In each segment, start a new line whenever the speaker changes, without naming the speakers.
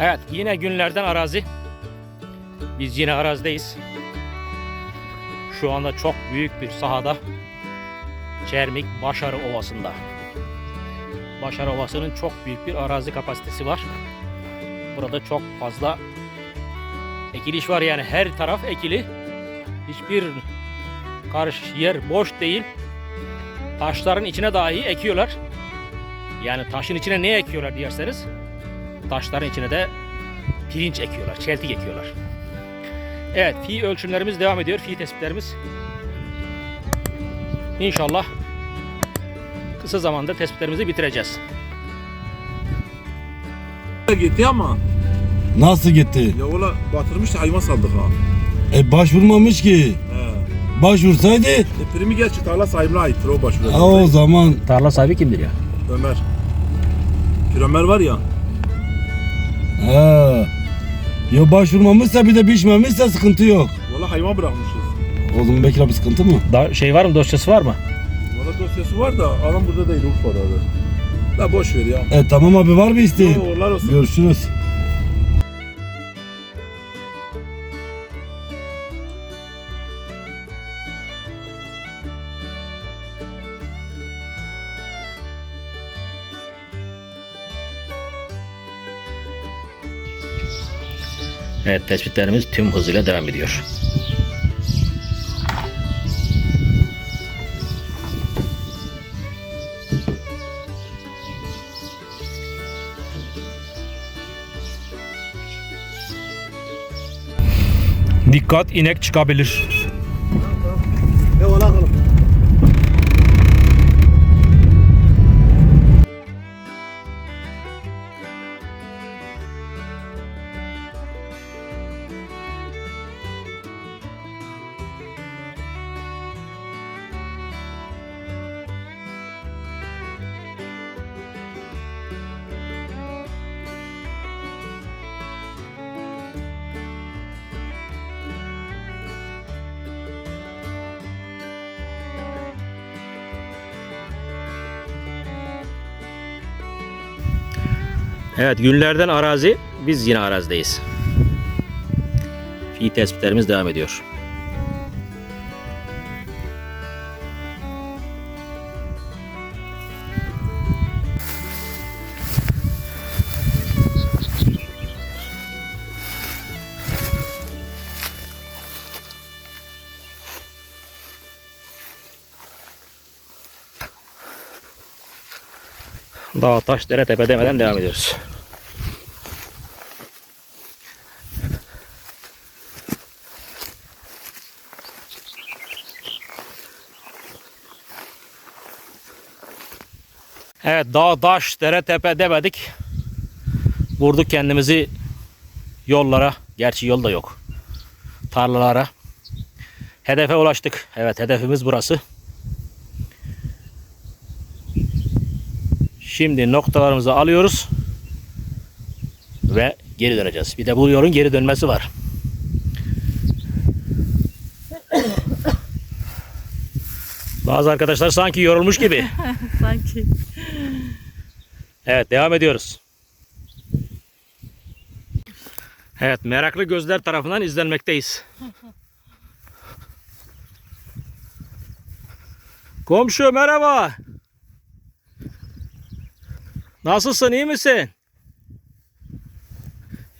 Evet yine günlerden arazi. Biz yine arazideyiz. Şu anda çok büyük bir sahada. Çermik Başarı Ovası'nda. Başarı Ovası'nın çok büyük bir arazi kapasitesi var. Burada çok fazla ekiliş var yani her taraf ekili. Hiçbir karış yer boş değil. Taşların içine dahi ekiyorlar. Yani taşın içine ne ekiyorlar derseniz taşların içine de pirinç ekiyorlar, çeltik ekiyorlar. Evet, fi ölçümlerimiz devam ediyor. Fi tespitlerimiz. İnşallah kısa zamanda tespitlerimizi bitireceğiz.
gitti ama
Nasıl gitti?
ya ola batırmış da hayvan saldık ha.
E başvurmamış ki.
He.
Başvursaydı
E, primi gerçi tarla sahibine aittir o başvuru.
ha, o zaman
Tarla sahibi kimdir ya?
Ömer. Ömer var ya.
Ha. Ya başvurmamışsa bir de biçmemişse sıkıntı yok.
Valla hayvan bırakmışız.
O zaman Bekir abi sıkıntı mı?
Da şey var mı dosyası var mı?
Valla dosyası var da adam burada değil Urfa'da abi. La boş ver ya.
E tamam abi var bir isteğin.
Uğurlar olsun.
Görüşürüz.
Evet tespitlerimiz tüm hızıyla devam ediyor. Dikkat inek çıkabilir. Evet günlerden arazi biz yine arazideyiz. Fi tespitlerimiz devam ediyor. Dağ, taş, dere, tepe demeden devam ediyoruz. Evet dağ, taş, dere, tepe demedik. Vurduk kendimizi yollara. Gerçi yol da yok. Tarlalara. Hedefe ulaştık. Evet hedefimiz burası. Şimdi noktalarımızı alıyoruz. Ve geri döneceğiz. Bir de bu yolun geri dönmesi var. Bazı arkadaşlar sanki yorulmuş gibi.
Sanki.
Evet devam ediyoruz. Evet meraklı gözler tarafından izlenmekteyiz. Komşu merhaba. Nasılsın iyi misin?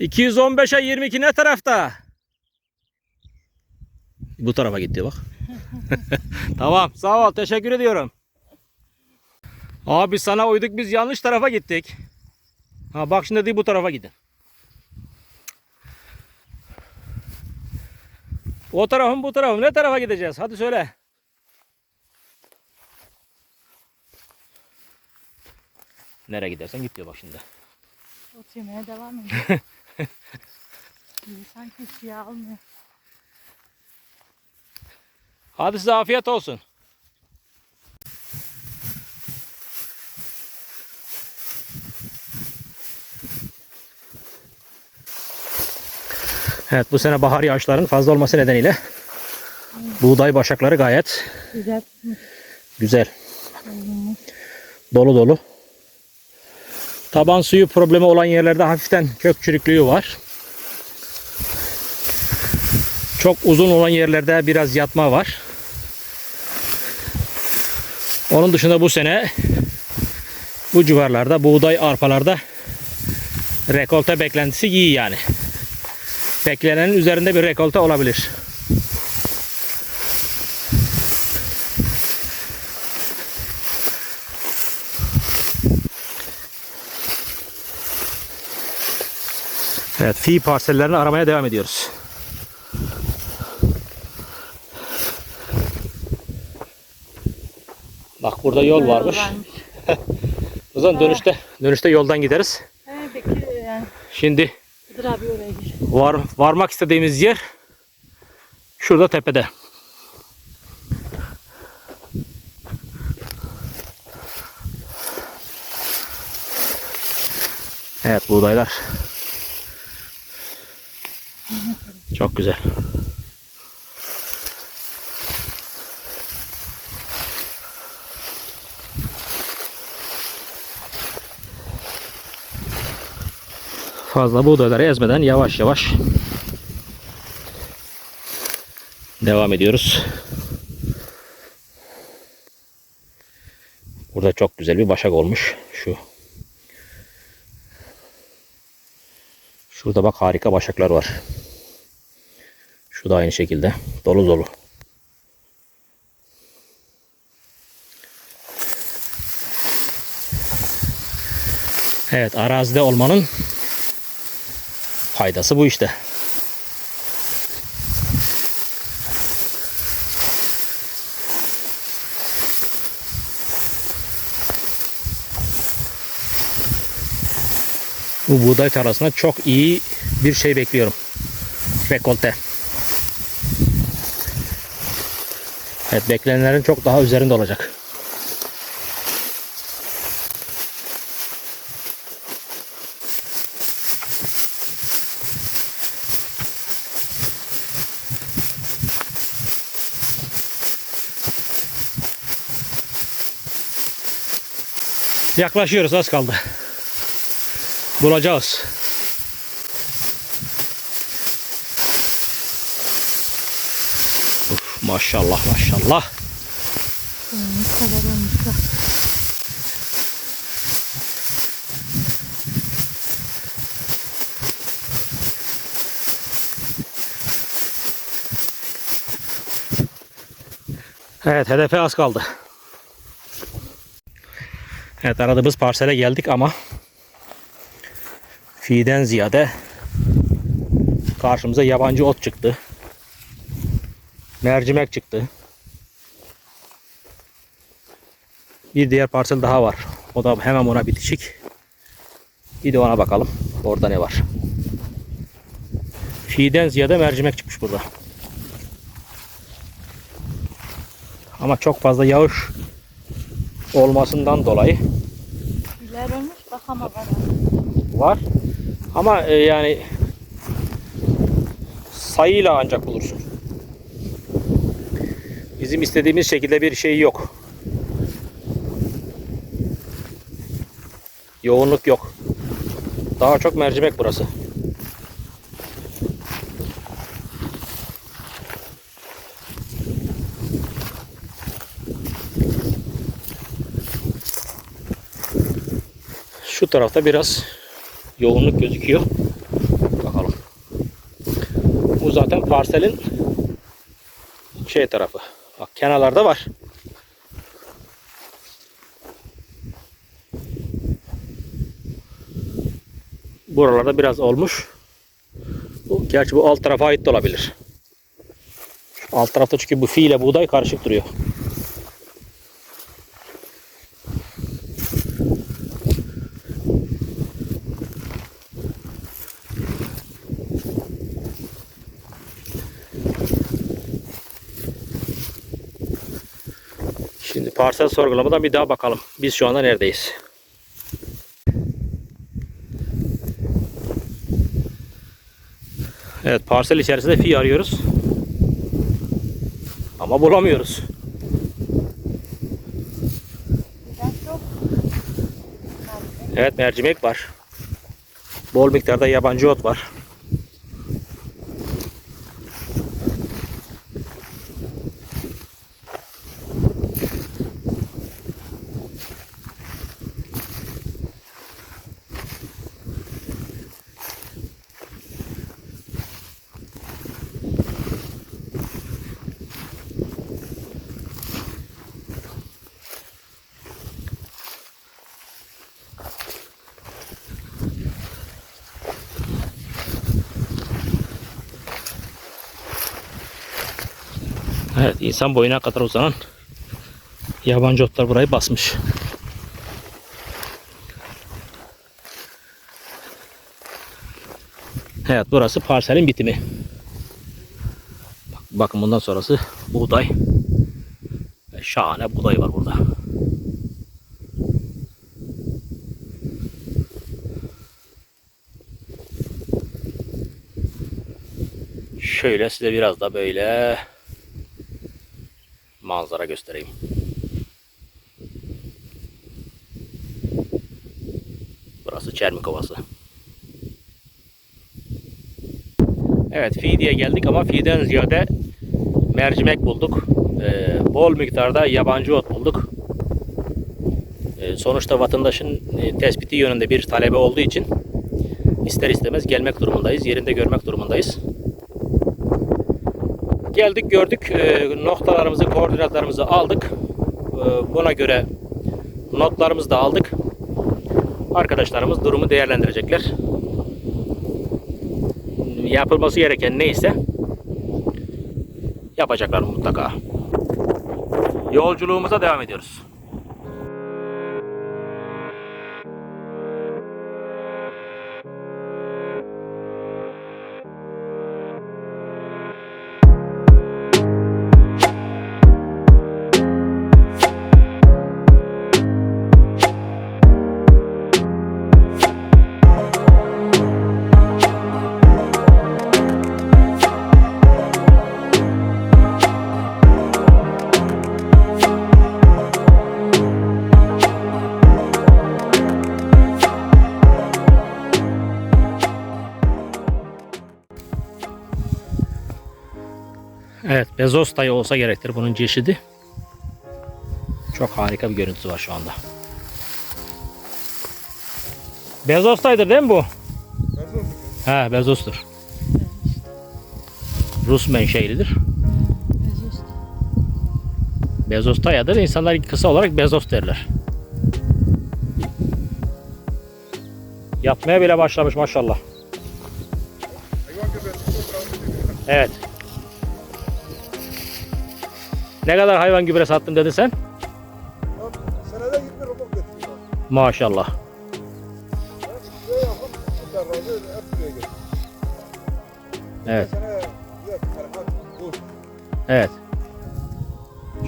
215'e 22 ne tarafta? Bu tarafa gitti bak. tamam sağ ol teşekkür ediyorum. Abi sana uyduk biz yanlış tarafa gittik. Ha bak şimdi değil bu tarafa gidin. O tarafın bu tarafın ne tarafa gideceğiz? Hadi söyle. Nereye gidersen git diyor bak şimdi.
Ot yemeye devam ediyor. Sanki şey almıyor.
Hadi size afiyet olsun. Evet bu sene bahar yağışların fazla olması nedeniyle buğday başakları gayet
Güzel.
güzel. Dolu dolu. Taban suyu problemi olan yerlerde hafiften kök çürüklüğü var. Çok uzun olan yerlerde biraz yatma var. Onun dışında bu sene bu civarlarda buğday arpalarda rekolte beklentisi iyi yani. Beklenenin üzerinde bir rekolte olabilir. Evet, fi parsellerini aramaya devam ediyoruz. Bak burada yol varmış. O zaman dönüşte dönüşte yoldan gideriz.
Yani.
Şimdi
Hıdır abi oraya gir.
var varmak istediğimiz yer şurada tepede. Evet buğdaylar. Çok güzel. Fazla buğdayları ezmeden yavaş yavaş devam ediyoruz. Burada çok güzel bir başak olmuş. Şu. Şurada bak harika başaklar var. Şu da aynı şekilde. Dolu dolu. Evet arazide olmanın faydası bu işte. Bu buğday tarlasına çok iyi bir şey bekliyorum. Rekolte. Evet beklenenlerin çok daha üzerinde olacak. Yaklaşıyoruz az kaldı. Bulacağız. Uf, maşallah maşallah.
Ne kadar olmuş bak.
Evet hedefe az kaldı. Evet aradığımız parsele geldik ama fiiden ziyade karşımıza yabancı ot çıktı. Mercimek çıktı. Bir diğer parsel daha var. O da hemen ona bitişik. Bir de ona bakalım. Orada ne var? Fiiden ziyade mercimek çıkmış burada. Ama çok fazla yağış olmasından dolayı
Güler olmuş bak ama var.
var. Ama e, yani sayıyla ancak bulursun. Bizim istediğimiz şekilde bir şey yok. Yoğunluk yok. Daha çok mercimek burası. Tarafta biraz yoğunluk gözüküyor. Bakalım. Bu zaten parselin şey tarafı. Bak kenarlarda var. Buralarda biraz olmuş. Gerçi bu alt tarafa ait de olabilir. Alt tarafta çünkü bu fi ile buğday karışık duruyor. Şimdi parsel sorgulamadan bir daha bakalım. Biz şu anda neredeyiz? Evet parsel içerisinde fi arıyoruz. Ama bulamıyoruz. Evet mercimek var. Bol miktarda yabancı ot var. Evet insan boyuna kadar uzanan yabancı otlar burayı basmış. Evet burası parselin bitimi. Bak- Bakın bundan sonrası buğday. Şahane buğday var burada. Şöyle size biraz da böyle manzara göstereyim. Burası Çermik Ovası. Evet Fidi'ye geldik ama Fidi'den ziyade mercimek bulduk. Ee, bol miktarda yabancı ot bulduk. Ee, sonuçta vatandaşın e, tespiti yönünde bir talebe olduğu için ister istemez gelmek durumundayız. Yerinde görmek durumundayız. Geldik gördük e, noktalarımızı koordinatlarımızı aldık. E, buna göre notlarımızı da aldık. Arkadaşlarımız durumu değerlendirecekler. Yapılması gereken neyse yapacaklar mutlaka. Yolculuğumuza devam ediyoruz. Bezos dayı olsa gerektir bunun çeşidi. Çok harika bir görüntüsü var şu anda. Bezos dayıdır değil mi bu? He, Bezos'tur. Rus menşeilidir.
Bezos.
Bezos dayıdır. İnsanlar kısa olarak Bezos derler. Yatmaya bile başlamış maşallah. Evet. Ne kadar hayvan gübre sattım dedin sen?
Senede 20 robot getiriyor.
Maşallah. Evet. Evet.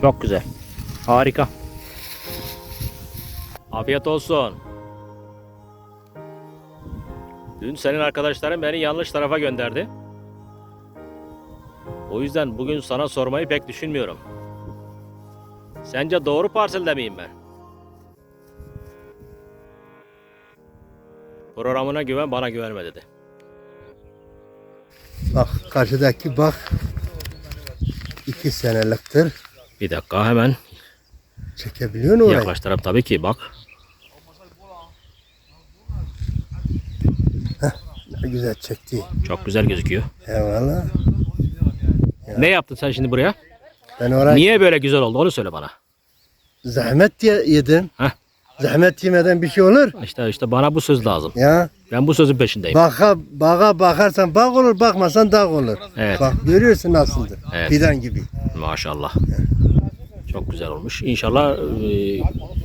Çok güzel. Harika. Afiyet olsun. Dün senin arkadaşların beni yanlış tarafa gönderdi. O yüzden bugün sana sormayı pek düşünmüyorum. Sence doğru parselde miyim ben? Programına güven bana güvenme dedi.
Bak karşıdaki bak iki seneliktir.
Bir dakika hemen
Çekebiliyor musun orayı?
yaklaştırıp tabii ki bak.
Ne güzel çekti.
Çok güzel gözüküyor.
Eyvallah.
Ne yaptın sen şimdi buraya?
Ben orayı
Niye böyle güzel oldu onu söyle bana.
zahmet diye yedim.
Heh.
Zahmet yemeden bir şey olur.
İşte işte bana bu söz lazım.
Ya
Ben bu sözün peşindeyim.
baka bağa bakarsan bak olur, bakmasan dağ olur.
Evet.
Bak görüyorsun nasıldır.
Evet.
Fidan gibi.
Maşallah. Çok güzel olmuş. İnşallah e,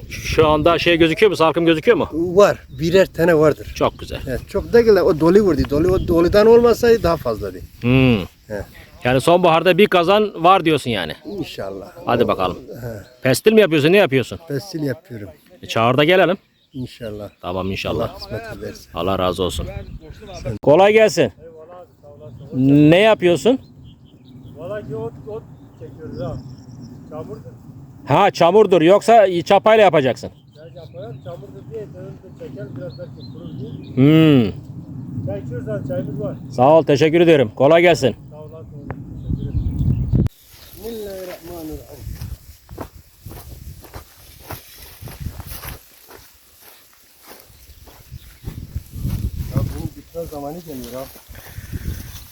şu anda şey gözüküyor mu? Salkım gözüküyor mu?
Var. Birer tane vardır.
Çok güzel.
Evet, çok da güzel. O dolu vurdu. Dolu, o doludan olmasaydı daha fazlaydı.
Hmm.
Evet.
Yani sonbaharda bir kazan var diyorsun yani.
İnşallah.
Hadi bakalım. Pestil mi yapıyorsun? Ne yapıyorsun?
Pestil yapıyorum.
E, çağır da gelelim.
İnşallah.
Tamam inşallah.
Kısmet ederse.
Allah razı olsun. Kolay gelsin. Ne yapıyorsun?
Valla ki ot, ot çekiyoruz ha. Çamurdur.
Ha çamurdur yoksa çapayla yapacaksın.
Ya
yaparlar. Çamurdur diye çeker biraz belki kurur diye.
Hmm.
Çay içiyoruz abi çayımız var.
Sağ ol teşekkür ederim. Kolay gelsin.
Sağ olasın. Teşekkür ederim. Bismillahirrahmanirrahim. Ya bitme zamanı geliyor abi.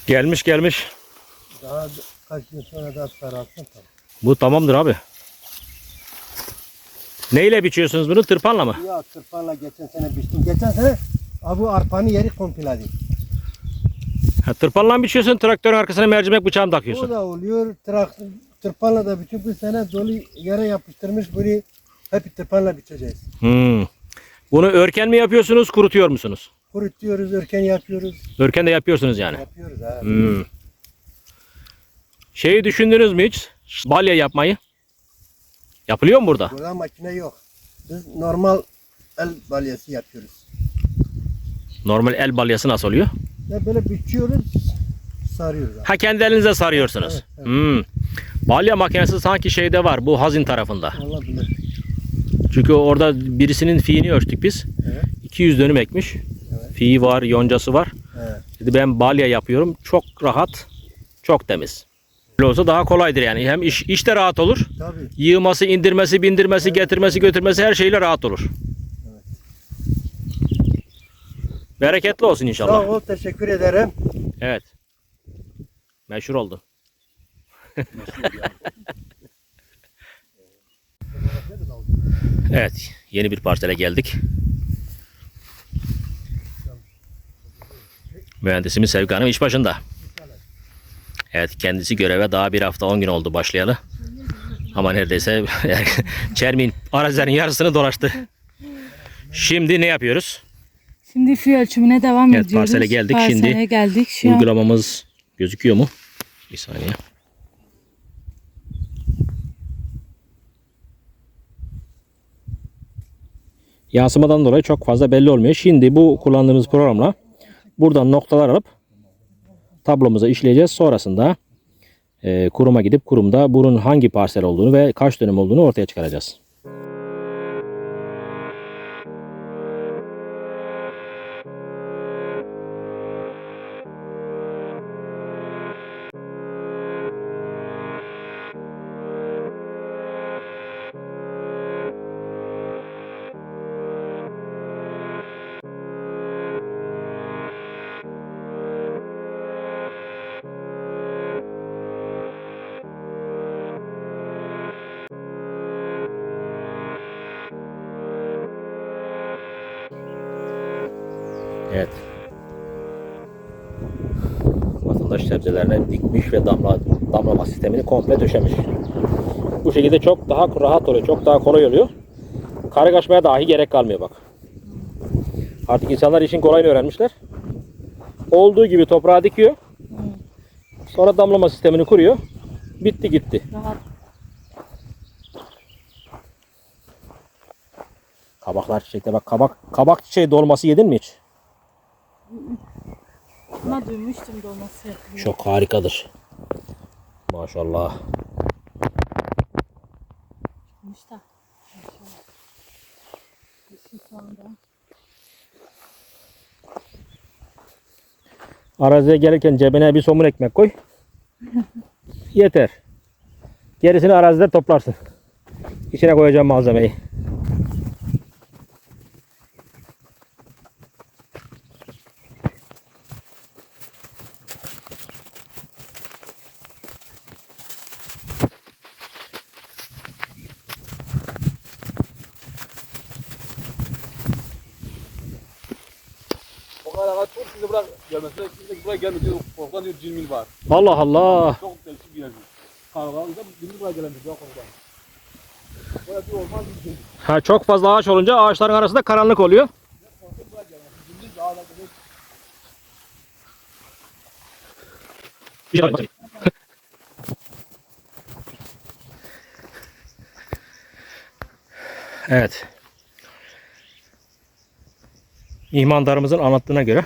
Gelmiş gelmiş.
Daha kaç gün sonra da sararsın tamam.
Bu tamamdır abi. Neyle biçiyorsunuz bunu? Tırpanla mı?
Ya tırpanla geçen sene biçtim. Geçen sene abi bu arpanın yeri kompledi.
Ha, tırpanla mı biçiyorsun? Traktörün arkasına mercimek bıçağı mı
O
takıyorsun?
da oluyor. Trak, tırpanla da bütün bu sene dolu yere yapıştırmış bunu hep tırpanla biçeceğiz.
Hmm. Bunu örken mi yapıyorsunuz, kurutuyor musunuz?
Kurutuyoruz, örken yapıyoruz.
Örken de yapıyorsunuz yani.
Yapıyoruz ha.
Hmm. Şeyi düşündünüz mü hiç? Balya yapmayı. Yapılıyor mu burada?
Burada makine yok. Biz normal el balyası yapıyoruz.
Normal el balyası nasıl oluyor?
Ya böyle biçiyoruz, sarıyoruz. Abi.
Ha kendi elinize sarıyorsunuz.
Evet, evet.
Hmm. Balya makinesi sanki şeyde var bu hazin tarafında.
Olabilir.
Çünkü orada birisinin fiini ölçtük biz.
Evet.
200 dönüm ekmiş.
Evet.
Fiyi var, yoncası var.
Evet.
Dedi ben balya yapıyorum. Çok rahat, çok temiz. Böyle olsa daha kolaydır yani. Hem iş, iş de rahat olur.
Tabii.
Yığması, indirmesi, bindirmesi, getirmesi, götürmesi her şeyle rahat olur. Bereketli olsun
Sağ
inşallah.
ol, teşekkür ederim.
Evet. Meşhur oldu. evet, yeni bir parsele geldik. Mühendisimiz Sevgi Hanım iş başında. Evet, kendisi göreve daha bir hafta 10 gün oldu başlayalı. Ama neredeyse Çermin arazilerin yarısını dolaştı. Şimdi ne yapıyoruz?
Şimdi fi ölçümüne devam
Evet,
ediyoruz.
parsele geldik. Şimdi
Parsele geldik. Şu an
Uygulamamız gözüküyor mu? Bir saniye. Yansımadan dolayı çok fazla belli olmuyor. Şimdi bu kullandığımız programla buradan noktalar alıp tablomuza işleyeceğiz. Sonrasında e, kuruma gidip kurumda bunun hangi parsel olduğunu ve kaç dönüm olduğunu ortaya çıkaracağız. Sebzelerine dikmiş ve damla, damlama sistemini komple döşemiş. Bu şekilde çok daha rahat oluyor, çok daha kolay oluyor. Kargaşmaya dahi gerek kalmıyor bak. Artık insanlar işin kolayını öğrenmişler. Olduğu gibi toprağa dikiyor. Sonra damlama sistemini kuruyor. Bitti gitti.
rahat.
Kabaklar çiçekte bak kabak kabak çiçeği dolması yedin mi hiç?
Ama duymuştum dolması yapılıyor.
Çok harikadır. Maşallah.
Çıkmış da. Yeşil soğan da.
Araziye gelirken cebine bir somun ekmek koy. Yeter. Gerisini arazide toplarsın. İçine koyacağım malzemeyi.
O size bırak gelmesine kimse buraya gelmedi diyor. Korkan diyor cin mil var.
Allah Allah.
Çok değişik bir yer. Karlar da cin mil buraya gelemiyor. Yok orada. Böyle bir olmaz bir cin.
Ha, çok fazla ağaç olunca ağaçların arasında karanlık oluyor.
Cin dağlarda böyle
Evet. İhmandarımızın anlattığına göre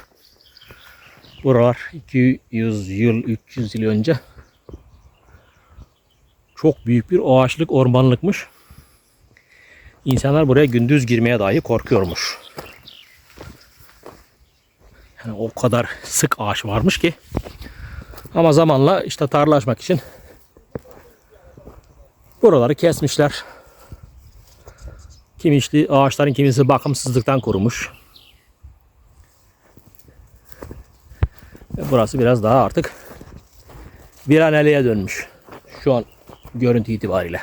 buralar 200 yıl 300 yıl önce çok büyük bir ağaçlık ormanlıkmış. İnsanlar buraya gündüz girmeye dahi korkuyormuş. Yani o kadar sık ağaç varmış ki. Ama zamanla işte tarla açmak için buraları kesmişler. Kimi işte ağaçların kimisi bakımsızlıktan kurumuş. Ve burası biraz daha artık viraneliğe dönmüş. Şu an görüntü itibariyle.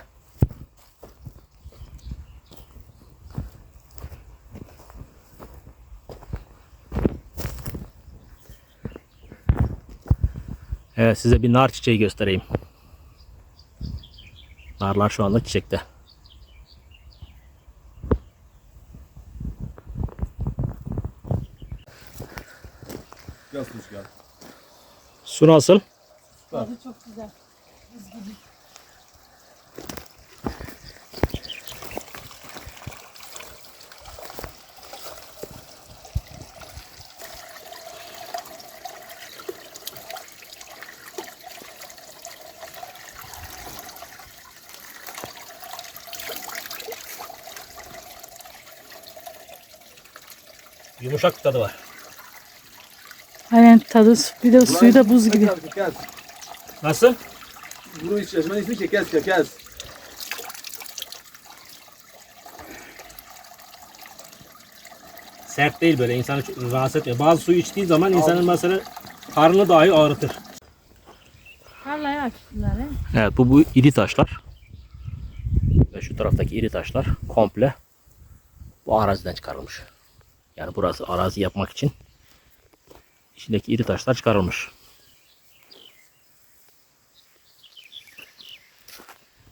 Evet size bir nar çiçeği göstereyim. Narlar şu anda çiçekte. Su nasıl?
Tadı çok güzel. Buz gibi.
Yumuşak tadı var.
Aynen tadı bir de suyu da buz gibi.
Nasıl?
Bunu hiç yaşaman ismi ki kes kes.
Sert değil böyle insanı çok rahatsız etmiyor. Bazı suyu içtiği zaman insanın mesela karnını dahi ağrıtır.
Tarlayı açtılar he.
Evet bu bu iri taşlar. Ve şu taraftaki iri taşlar komple bu araziden çıkarılmış. Yani burası arazi yapmak için içindeki iri taşlar çıkarılmış.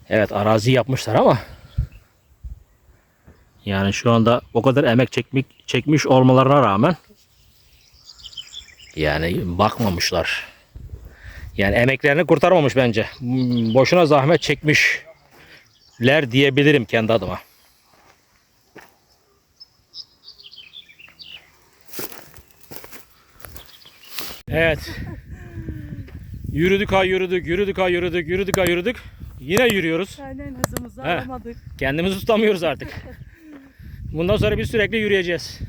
Evet arazi yapmışlar ama yani şu anda o kadar emek çekmek, çekmiş olmalarına rağmen yani bakmamışlar. Yani emeklerini kurtarmamış bence. Boşuna zahmet çekmişler diyebilirim kendi adıma. Evet. Yürüdük ha yürüdük, yürüdük ha yürüdük, yürüdük ha yürüdük. Yine yürüyoruz.
Aynen hızımızı
He.
alamadık.
Kendimizi tutamıyoruz artık. Bundan sonra biz sürekli yürüyeceğiz.